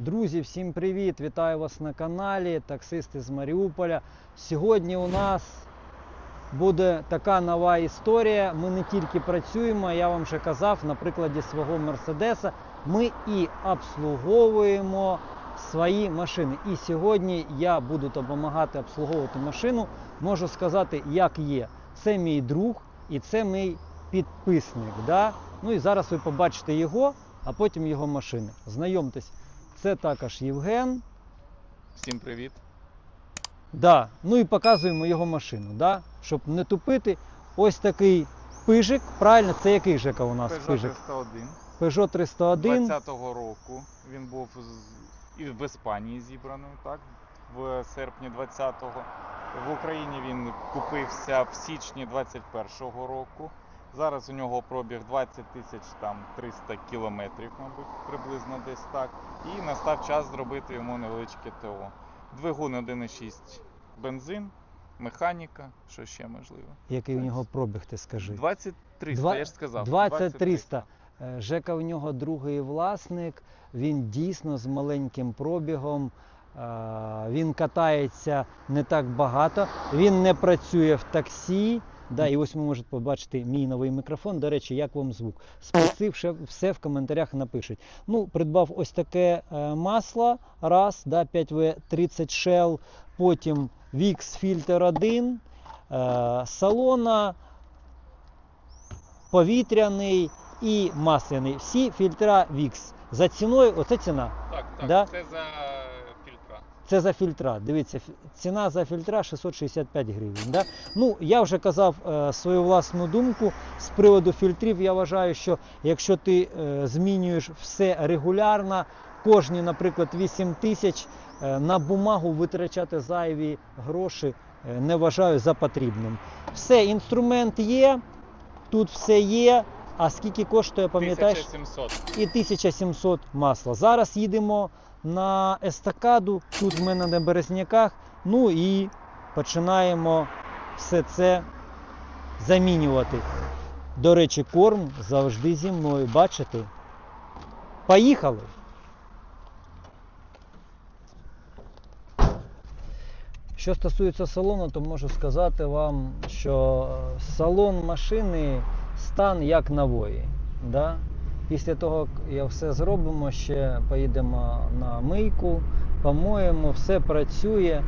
Друзі, всім привіт! Вітаю вас на каналі Таксисти з Маріуполя. Сьогодні у нас буде така нова історія. Ми не тільки працюємо, я вам вже казав на прикладі свого Мерседеса. Ми і обслуговуємо свої машини. І сьогодні я буду допомагати обслуговувати машину. Можу сказати, як є. Це мій друг і це мій підписник. Да? Ну і зараз ви побачите його, а потім його машини. Знайомтесь, це також Євген. Всім привіт. Да. Ну і показуємо його машину, да? щоб не тупити. Ось такий пижик. Правильно, це який Жека у нас Peugeot пижик? 301 Peugeot 301. 20-го року. Він був з- і в Іспанії зібраний, так? В серпні 20-го. В Україні він купився в січні 21-го року. Зараз у нього пробіг 20 тисяч там 300 кілометрів, мабуть, приблизно десь так. І настав час зробити йому невеличке ТО. Двигун 1,6 бензин, механіка, що ще можливо. Який у нього пробіг, ти скажи? 20 300, Два- я ж сказав. 20 300. Е, Жека в нього другий власник. Він дійсно з маленьким пробігом. Е, Він катається не так багато. Він не працює в таксі. Да, і ось ви можете побачити мій новий мікрофон. До речі, як вам звук? Спеці все, в коментарях напишуть. Ну, придбав ось таке е, масло. Раз, да, 5W30 Shell, потім VIX фільтр 1, е, салона повітряний і масляний. Всі фільтра VIX. За ціною, оце ціна. Так, так, Да? це за. Це за фільтра. Дивіться, ціна за фільтра 665 гривень. Да? Ну, я вже казав е, свою власну думку з приводу фільтрів. Я вважаю, що якщо ти е, змінюєш все регулярно, кожні, наприклад, 8 тисяч е, на бумагу витрачати зайві гроші е, не вважаю за потрібним. Все, інструмент є, тут все є. А скільки коштує, пам'ятаєш? 1700. і 1700 масла. Зараз їдемо на естакаду, тут в мене на березняках. Ну і починаємо все це замінювати. До речі, корм завжди зі мною. Бачите? Поїхали! Що стосується салону, то можу сказати вам, що салон машини стан як нової. Да? Після того, як все зробимо, ще поїдемо на мийку, помоємо, все працює.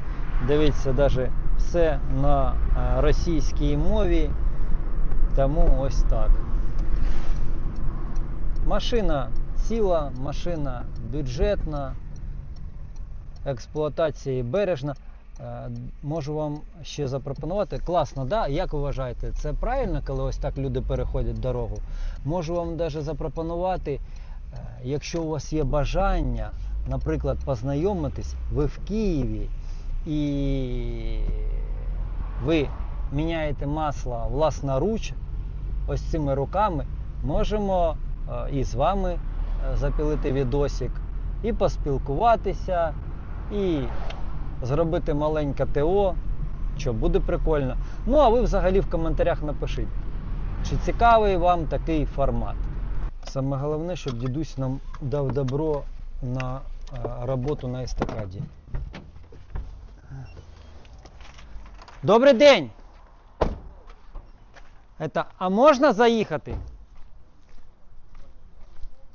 Дивіться, навіть все на е, російській мові. Тому ось так. Машина ціла, машина бюджетна, експлуатація бережна. Е, Можу вам ще запропонувати. Класно, да? Як вважаєте, це правильно, коли ось так люди переходять дорогу? Можу вам навіть запропонувати, е, якщо у вас є бажання, наприклад, познайомитись, ви в Києві і ви міняєте масло власноруч, ось цими руками, можемо е, і з вами запілити відосик, і поспілкуватися, і зробити маленьке ТО, що буде прикольно. Ну а ви взагалі в коментарях напишіть, чи цікавий вам такий формат. Саме головне, щоб дідусь нам дав добро на е, роботу на естакаді. Добрий день! Это, а можна заїхати?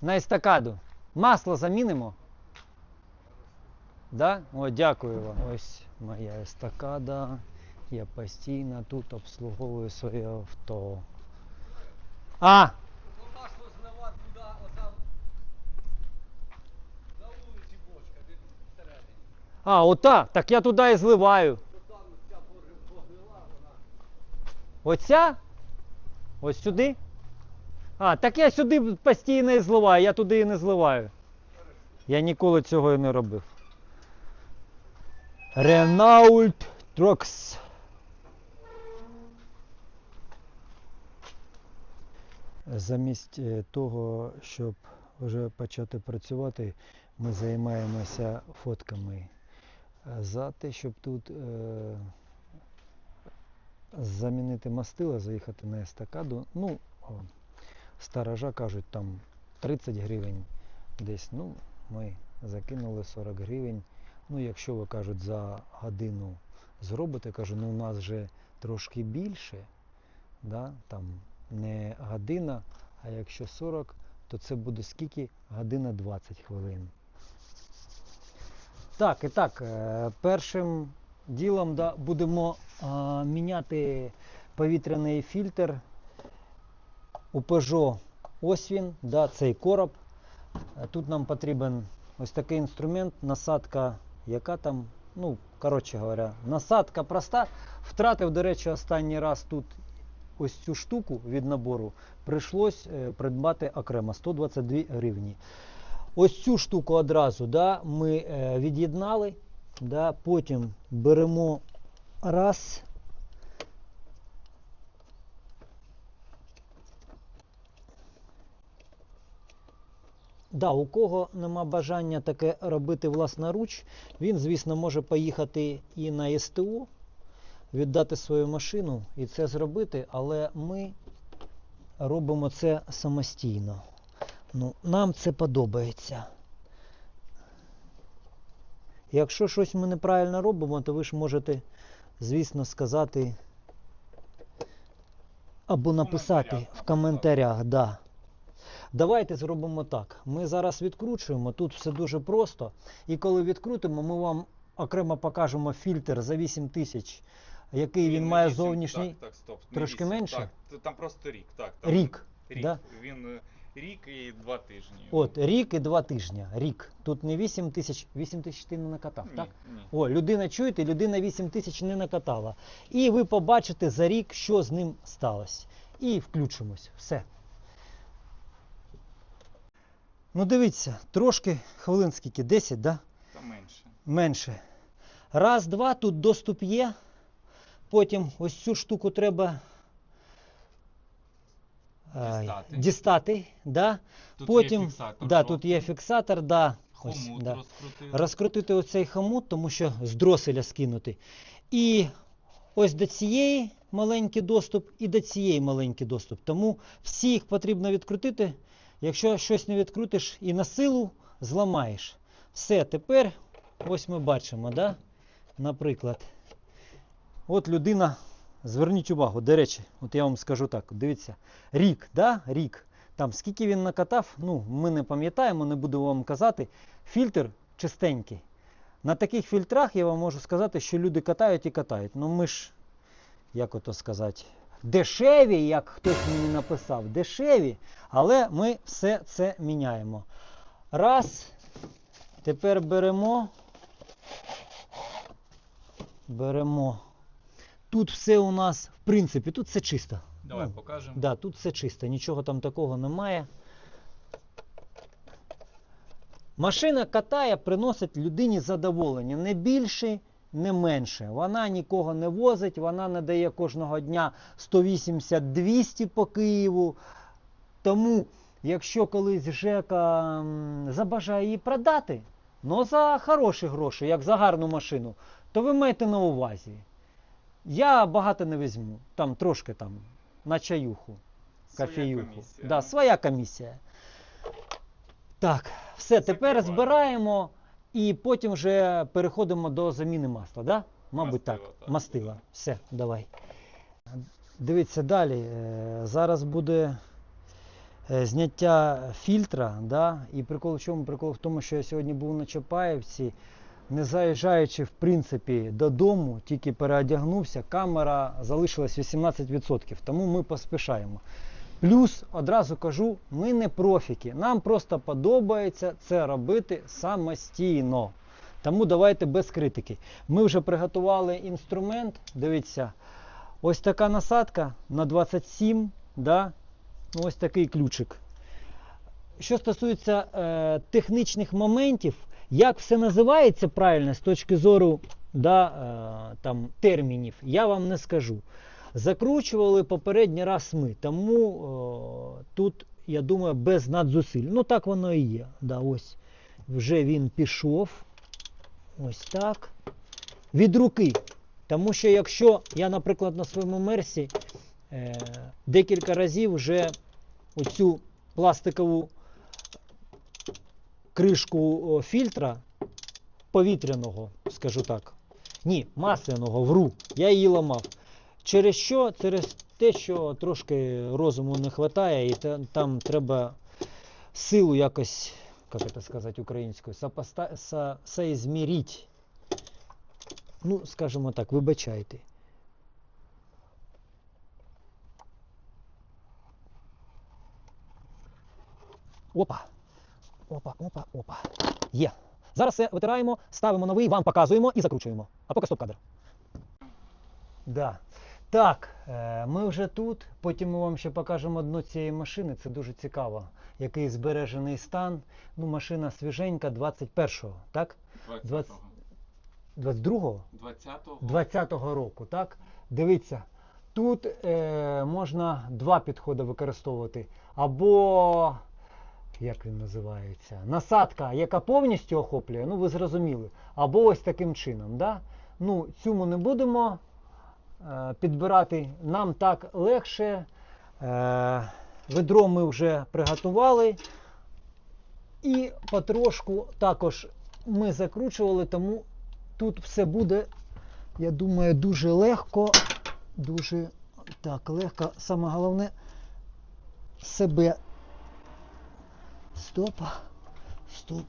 На естакаду. Масло замінимо? Да? О, дякую вам. Ось моя естакада. Я постійно тут обслуговую своє авто. А! А, ота! Так я туди і зливаю. Оця? Ось сюди? А, так я сюди постійно і зливаю, я туди і не зливаю. Я ніколи цього і не робив. Renault Trox. Замість е, того, щоб вже почати працювати, ми займаємося фотками. За те, щоб тут е, замінити мастила, заїхати на естакаду. Ну, о, сторожа кажуть, там 30 гривень десь. Ну, ми закинули 40 гривень. Ну, якщо ви кажуть, за годину зробите, кажу, ну у нас вже трошки більше, да? там не година, а якщо 40, то це буде скільки? Година 20 хвилин. Так, і так, е, першим ділом да, будемо а, міняти повітряний фільтр у Peugeot. Ось він, да, цей короб. Е, Тут нам потрібен ось такий інструмент, насадка, яка там, ну, коротше говоря, насадка проста. Втратив, до речі, останній раз тут ось цю штуку від набору. Прийшлось е, придбати окремо 122 гривні. Ось цю штуку одразу да, ми е, від'єднали. Да, потім беремо раз. Да, у кого нема бажання таке робити власноруч, він, звісно, може поїхати і на СТО, віддати свою машину і це зробити, але ми робимо це самостійно. Ну, нам це подобається. Якщо щось ми неправильно робимо, то ви ж можете, звісно, сказати або написати в коментарях. Да. Давайте зробимо так. Ми зараз відкручуємо. Тут все дуже просто. І коли відкрутимо, ми вам окремо покажемо фільтр за 8 тисяч, який він не має вісім, зовнішній. Так, так, стоп. не трошки вісім, менше? Так, там просто рік. Так, там Рік. Рік. Да? Він е, рік і два тижні. От, рік і два тижні. Рік. Тут не 8 тисяч. 8 тисяч ти не накатав, ні, так? Ні. О, людина, чуєте, людина 8 тисяч не накатала. І ви побачите за рік, що з ним сталося. І включимось. Все. Ну дивіться, трошки хвилин скільки? 10, да? Та менше. Менше. Раз, два, тут доступ є. Потім ось цю штуку треба ай, Дістати. дістати да? Тут Потім, є фіксатор. да, тут є фіксатор, да. Ось, Хомут да. розкрутили. розкрутити оцей хомут, тому що з дроселя скинути. І ось до цієї маленький доступ, і до цієї маленький доступ. Тому всі їх потрібно відкрутити. Якщо щось не відкрутиш і на силу зламаєш. Все, тепер ось ми бачимо, да? наприклад. От людина, зверніть увагу, до речі, от я вам скажу так, дивіться, рік, да? рік. Там скільки він накатав, ну, ми не пам'ятаємо, не буду вам казати. Фільтр чистенький. На таких фільтрах я вам можу сказати, що люди катають і катають. Ну ми ж, як ото сказати, дешеві, як хтось мені написав, дешеві, але ми все це міняємо. Раз. Тепер беремо. Беремо. Тут все у нас, в принципі, тут все чисто. Давай Ну, покажемо. Да, тут все чисто, нічого там такого немає. Машина катає, приносить людині задоволення. Не більше, не менше. Вона нікого не возить, вона не дає кожного дня 180-200 по Києву. Тому, якщо колись Жека забажає її продати, ну за хороші гроші, як за гарну машину, то ви маєте на увазі. Я багато не візьму, там трошки там на чаюху Своя кофеюху. комісія, Да, своя комісія. Так, все, тепер збираємо і потім вже переходимо до заміни масла, да? Мабуть, Мастила, так. так. Мастила. Все, давай. Дивіться далі. е, Зараз буде е, зняття фільтра. Да? І прикол в чому? Прикол в тому, що я сьогодні був на Чапаєвці, не заїжджаючи в принципі додому, тільки переодягнувся, камера залишилась 18%. Тому ми поспішаємо. Плюс одразу кажу, ми не профіки. Нам просто подобається це робити самостійно. Тому давайте без критики. Ми вже приготували інструмент. Дивіться, ось така насадка на 27, да? Ну, ось такий ключик. Що стосується е, технічних моментів, як все називається правильно з точки зору да, е, там, термінів, я вам не скажу. Закручували попередній раз ми, тому о, тут, я думаю, без надзусиль. Ну так воно і є. Да, ось вже він пішов. Ось так. Від руки. Тому що якщо я, наприклад, на своєму мерсі е, декілька разів вже оцю пластикову кришку фільтра повітряного, скажу так. Ні, масляного, вру. Я її ламав. Через що? Через те, що трошки розуму не вистачає, і та- там треба силу якось, як це сказати українською, со... Ну, скажімо так, вибачайте. Опа. Опа, опа, опа. Є. Зараз все витираємо, ставимо новий, вам показуємо і закручуємо. А поки стоп кадр. Да. Так, е, ми вже тут. Потім ми вам ще покажемо дно цієї машини. Це дуже цікаво. Який збережений стан. Ну, машина свіженька 21-го, так? 20-го. 22-го? 20-го. 20-го року, так? Дивіться, тут е, можна два підходи використовувати. Або, як він називається, насадка, яка повністю охоплює, ну ви зрозуміли. Або ось таким чином. Да? Ну, цю ми не будемо підбирати. Нам так легше. Е, ведро ми вже приготували. І потрошку також ми закручували, тому тут все буде я думаю, дуже легко. Дуже так, легко. Саме головне себе. Стоп. Стоп.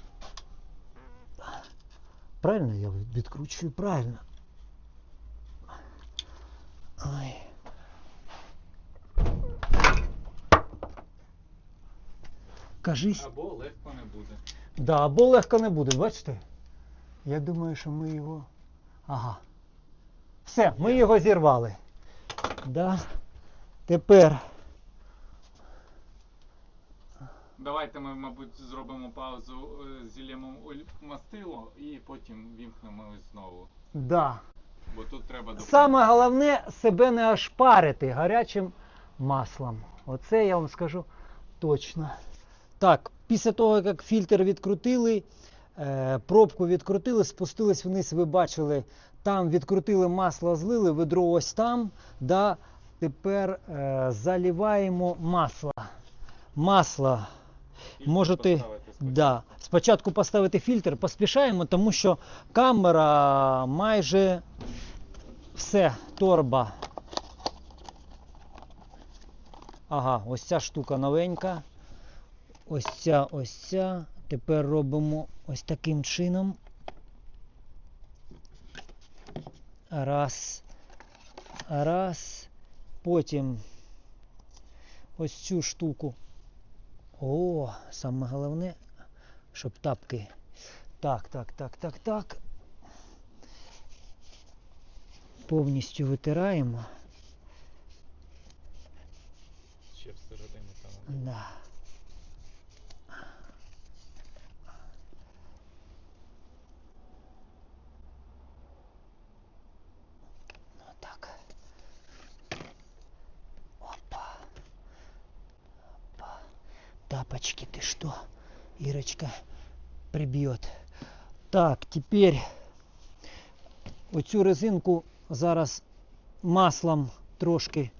Правильно я відкручую? Правильно. Ай. Кажись. Або легко не буде. Да, або легко не буде, бачите? Я думаю, що ми його. Ага. Все, ми його зірвали. Да. Тепер. Давайте ми, мабуть, зробимо паузу, е, зілємо мастило і потім вімкнемо знову. Да. Бо тут треба допомогти. Саме головне себе не ошпарити гарячим маслом. Оце я вам скажу точно. Так, після того, як фільтр відкрутили, е, пробку відкрутили, спустились вниз, ви бачили, там відкрутили масло, злили, ведро ось там. Да, тепер е, заливаємо масло. Масло Фільтр можете поставити спочатку. да, спочатку поставити фільтр, поспішаємо, тому що камера майже все, торба. Ага, ось ця штука новенька. Ось ця, ось ця. Тепер робимо ось таким чином. Раз. Раз. Потім ось цю штуку. О, саме головне, щоб тапки. Так, так, так, так, так. Повністю витираємо. Ще всередині там. Да. Ну так. Опа. Опа. Тапочки, ты что? Ирочка прибьет. Так, теперь оцю резинку зараз маслом трошки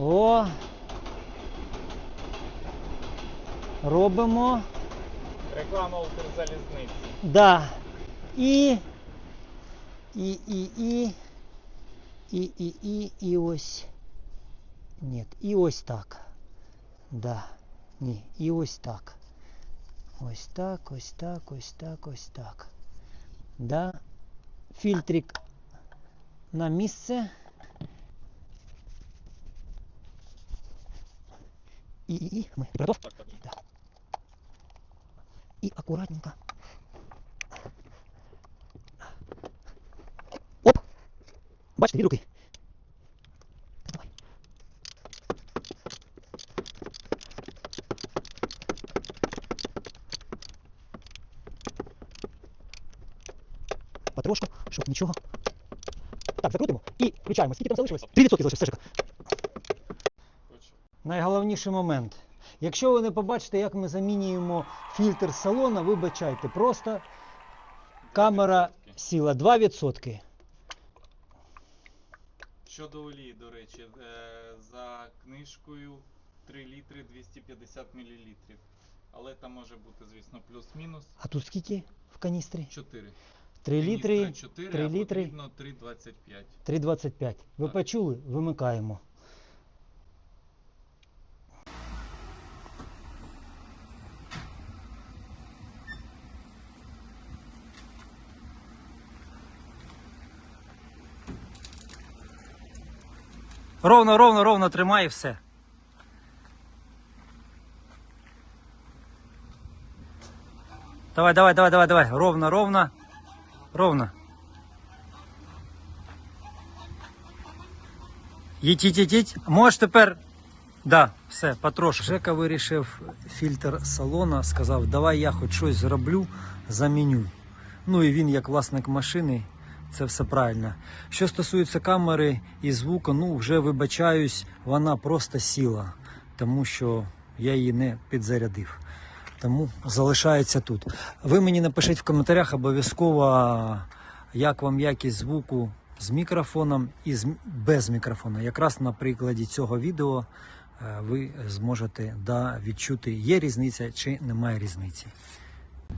О. Робимо. Реклама Укрзалізниці. Да. І. І, і, і. І, і, і, і ось. Ні, і ось так. Да. Ні, і ось так. Ось так, ось так, ось так, ось так. Да. Фільтрик на місце. І, і, і. Ми готов? Так, так. Да. И аккуратненько. Оп! Бачите, дві руки. Потрошку, щоб нічого. Так, закрутимо і включаємо. Скільки там залишилось? 3% залишилось, Сашика. Хочу. Найголовніший момент. Якщо ви не побачите, як ми замінюємо фільтр салона, вибачайте, просто камера сіла 2%. Щодо олії, до речі, е, за книжкою 3 літри 250 мл. Але там може бути, звісно, плюс-мінус А тут скільки в каністрі? 4. 3 літри, 4, 3 а літри. 3,25. 3,25. Ви Так. почули? Вимикаємо. Ровно, ровно, ровно тримай і все. Давай, давай, давай, давай, давай. Ровно, ровно. Ровно. Їдь, їдь, їдь. Можеш тепер. Да, все, потрошки. Жека вирішив фільтр салона, сказав, давай я хоч щось зроблю, заміню. Ну і він, як власник машини, це все правильно. Що стосується камери і звуку, ну вже вибачаюсь, вона просто сіла, тому що я її не підзарядив. Тому залишається тут. Ви мені напишіть в коментарях обов'язково, як вам якість звуку з мікрофоном і без мікрофона. Якраз на прикладі цього відео е, ви зможете да, відчути, є різниця чи немає різниці.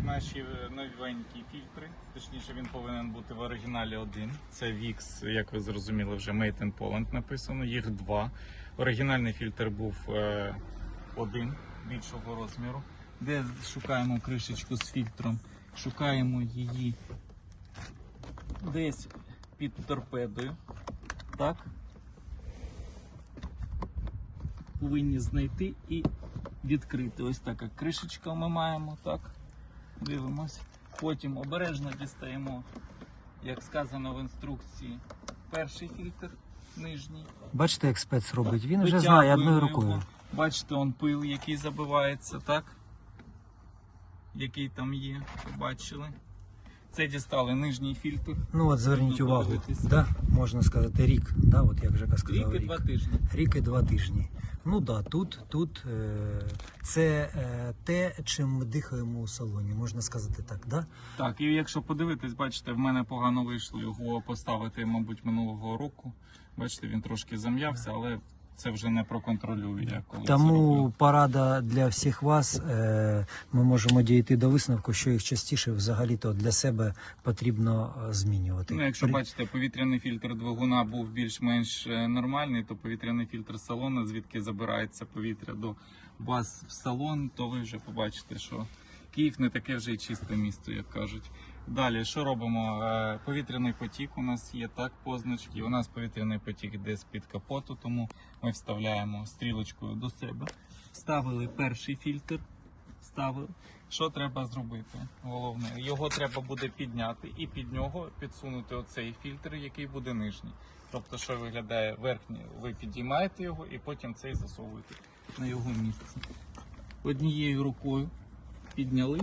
Наші е, новенькі фільтри, точніше він повинен бути в оригіналі один. Це VIX, як ви зрозуміли, вже Made in Poland написано, їх два. Оригінальний фільтр був е, один більшого розміру. Де шукаємо кришечку з фільтром, шукаємо її десь під торпедою. Так. Повинні знайти і відкрити. Ось така кришечка ми маємо, так. Дивимось. Потім обережно дістаємо, як сказано в інструкції, перший фільтр нижній. Бачите, як спец робить? Він вже знає одною рукою. Бачите, он пил, який забивається, так? Який там є, побачили. Це дістали нижній фільтр. Ну от зверніть Тут увагу, да? можна сказати, рік, да? от як Жека сказав, Рік і два тижні. Рік і два тижні. Ну да, тут, тут е, це е, те, чим ми дихаємо у салоні, можна сказати так, да? Так, і якщо подивитись, бачите, в мене погано вийшло його поставити, мабуть, минулого року. Бачите, він трошки зам'явся, але це вже не проконтролюю я коли це Тому роблю. порада для всіх вас. Е, ми можемо дійти до висновку, що їх частіше взагалі-то для себе потрібно е, змінювати. Ну, якщо При- бачите, повітряний фільтр двигуна був більш-менш е, нормальний, то повітряний фільтр салону, звідки забирається повітря до вас в салон, то ви вже побачите, що Київ не таке вже й чисте місто, як кажуть. Далі, що робимо? Е, Повітряний потік у нас є так, позначки. У нас повітряний потік йде з-під капоту, тому ми вставляємо стрілочкою до себе. Вставили перший фільтр. Ставили. Що треба зробити? Головне, його треба буде підняти і під нього підсунути оцей фільтр, який буде нижній. Тобто, що виглядає верхній, ви підіймаєте його і потім цей засовуєте на його місце. Однією рукою підняли.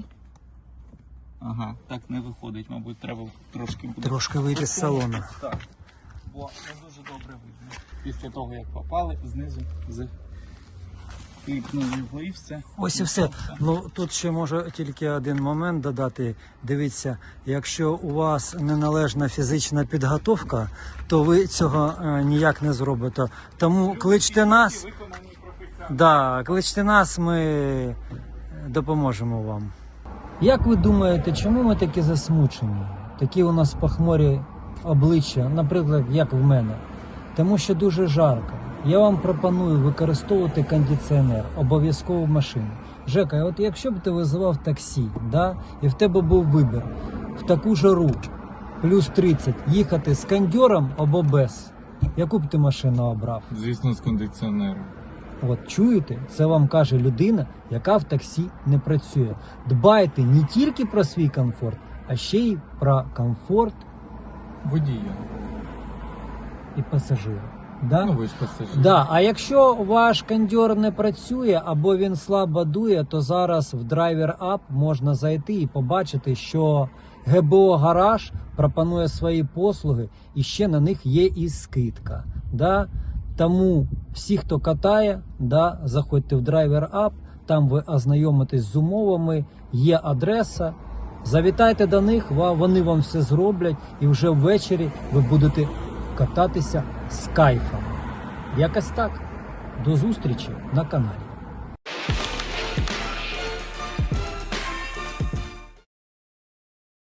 Ага, так не виходить, мабуть, треба трошки буде. Трошки вийти з салону. Так. Бо не дуже добре видно. Після того, як попали, знизу з кліпнули його і все. Ось і все. Ну тут ще можу тільки один момент додати. Дивіться, якщо у вас неналежна фізична підготовка, то ви цього е, ніяк не зробите. Тому кличте нас. Да, кличте нас, ми допоможемо вам. Як ви думаєте, чому ми такі засмучені? Такі у нас похмурі обличчя, наприклад, як в мене? Тому що дуже жарко. Я вам пропоную використовувати кондиціонер обов'язково в машині. Жека, от якщо б ти визивав таксі, да, і в тебе був вибір в таку жару, плюс 30, їхати з кондьором або без, яку б ти машину обрав? Звісно, з кондиціонером. От чуєте, це вам каже людина, яка в таксі не працює. Дбайте не тільки про свій комфорт, а ще й про комфорт Водія. і пасажира. Да? Ну ви ж пасажир. Да, а якщо ваш кондьор не працює або він слабо дує, то зараз в Driver App можна зайти і побачити, що ГБО Гараж пропонує свої послуги і ще на них є і скидка. Да? Тому всі, хто катає, да, заходьте в Driver App, там ви ознайомитесь з умовами, є адреса. Завітайте до них, вони вам все зроблять, і вже ввечері ви будете кататися з кайфом. Якось так. До зустрічі на каналі.